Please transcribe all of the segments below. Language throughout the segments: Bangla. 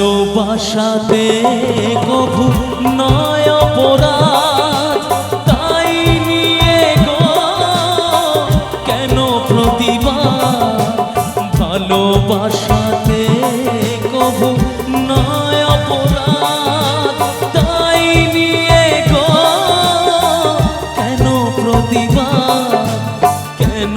ভালোবাসাতে কভু নয় অপরাধ। তাই নিয়ে গো, কেন প্রতিবাদ? ভালোবাসাতে কভু নয় অপরাধ। তাই নিয়ে গো, কেন প্রতিবাদ? কেন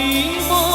迎风